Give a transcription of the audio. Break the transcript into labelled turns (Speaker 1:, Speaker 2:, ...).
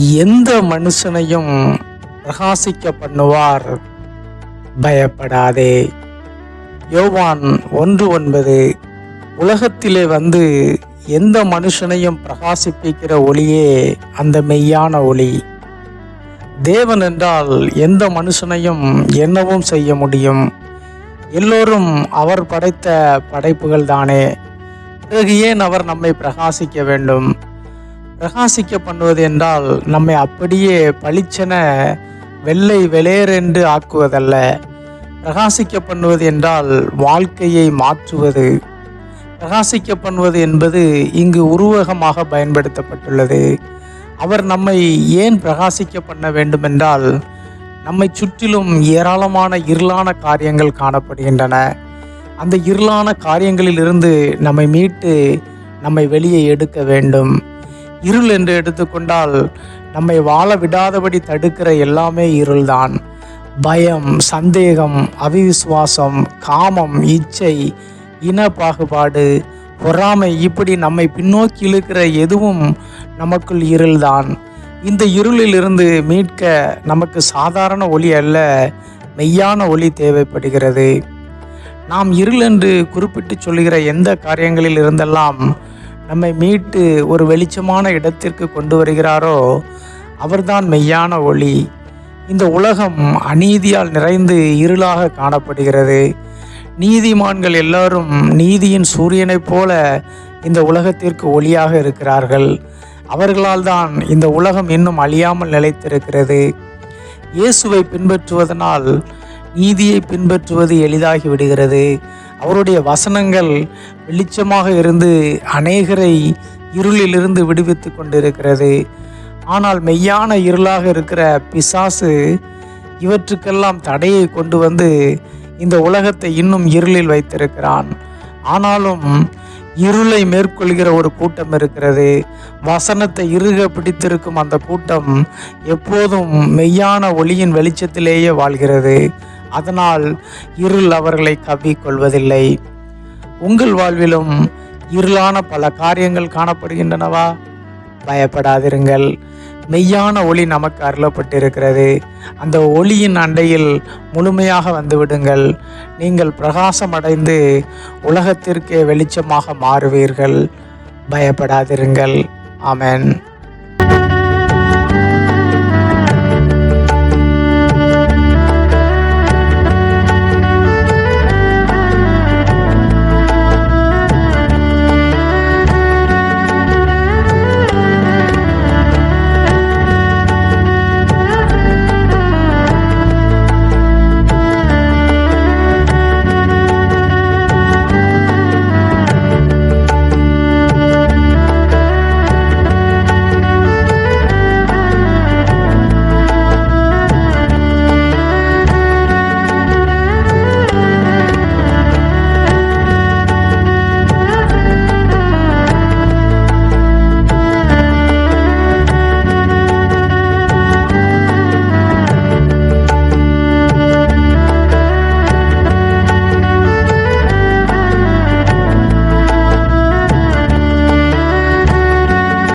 Speaker 1: எந்த மனுஷனையும் பிரகாசிக்க பண்ணுவார்? பயப்படாதே. யோவான் ஒன்று ஒன்பது உலகத்திலே வந்து எந்த மனுஷனையும் பிரகாசிப்பிக்கிற ஒளியே அந்த மெய்யான ஒளி. தேவன் என்றால் எந்த மனுஷனையும் என்னவும் செய்ய முடியும். எல்லோரும் அவர் படைத்த படைப்புகள் தானே பிறகு ஏன் அவர் நம்மை பிரகாசிக்க வேண்டும்? பிரகாசிக்க பண்ணுவது என்றால் நம்மை அப்படியே பளிச்சென வெள்ளை வெளேரென்று ஆக்குவதல்ல. பிரகாசிக்க பண்ணுவது என்றால் வாழ்க்கையை மாற்றுவது. பிரகாசிக்க பண்ணுவது என்பது இங்கு உருவகமாக பயன்படுத்தப்பட்டுள்ளது. அவர் நம்மை ஏன் பிரகாசிக்க பண்ண வேண்டுமென்றால் நம்மை சுற்றிலும் ஏராளமான இருளான காரியங்கள் காணப்படுகின்றன. அந்த இருளான காரியங்களிலிருந்து நம்மை மீட்டு நம்மை வெளியே எடுக்க வேண்டும். இருள் என்று எடுத்துக்கொண்டால் நம்மை வாழ விடாதபடி தடுக்கிற எல்லாமே இருள்தான். பயம் சந்தேகம் அவிவிசுவாசம் காமம் இச்சை இன பாகுபாடு பொறாமை இப்படி நம்மை பின்னோக்கி இழுக்கிற எதுவும் நமக்குள் இருள்தான். இந்த இருளிலிருந்து மீட்க நமக்கு சாதாரண ஒளி அல்ல மெய்யான ஒளி தேவைப்படுகிறது. நாம் இருள் என்று குறிப்பிட்டு சொல்கிற எந்த காரியங்களில் இருந்தெல்லாம் நம்மை மீட்டு ஒரு வெளிச்சமான இடத்திற்கு கொண்டு வருகிறாரோ அவர்தான் மெய்யான ஒளி. இந்த உலகம் அநீதியால் நிறைந்து இருளாக காணப்படுகிறது. நீதிமான்கள் எல்லாரும் நீதியின் சூரியனைப் போல இந்த உலகத்திற்கு ஒளியாக இருக்கிறார்கள். அவர்களால் தான் இந்த உலகம் இன்னும் அழியாமல் நிலைத்திருக்கிறது. இயேசுவை பின்பற்றுவதனால் நீதியை பின்பற்றுவது எளிதாகி விடுகிறது. அவருடைய வசனங்கள் வெளிச்சமாக இருந்து அநேகரை இருளிலிருந்து விடுவித்து கொண்டிருக்கிறது. ஆனால் மெய்யான இருளாக இருக்கிற பிசாசு இவற்றுக்கெல்லாம் தடையை கொண்டு வந்து இந்த உலகத்தை இன்னும் இருளில் வைத்திருக்கிறான். ஆனாலும் இருளை மேற்கொள்கிற ஒரு கூட்டம் இருக்கிறது. வசனத்தை இறுக பிடித்திருக்கும் அந்த கூட்டம் எப்போதும் மெய்யான ஒளியின் வெளிச்சத்திலேயே வாழ்கிறது. அதனால் இருள் அவர்களை கவ்விக்கொள்வதில்லை. உங்கள் வாழ்விலும் இருளான பல காரியங்கள் காணப்படுகின்றனவா? பயப்படாதிருங்கள். மெய்யான ஒளி நமக்கு அருளப்பட்டிருக்கிறது. அந்த ஒளியின் அண்டையில் முழுமையாக வந்துவிடுங்கள். நீங்கள் பிரகாசமடைந்து உலகத்திற்கே வெளிச்சமாக மாறுவீர்கள். பயப்படாதிருங்கள். ஆமேன்.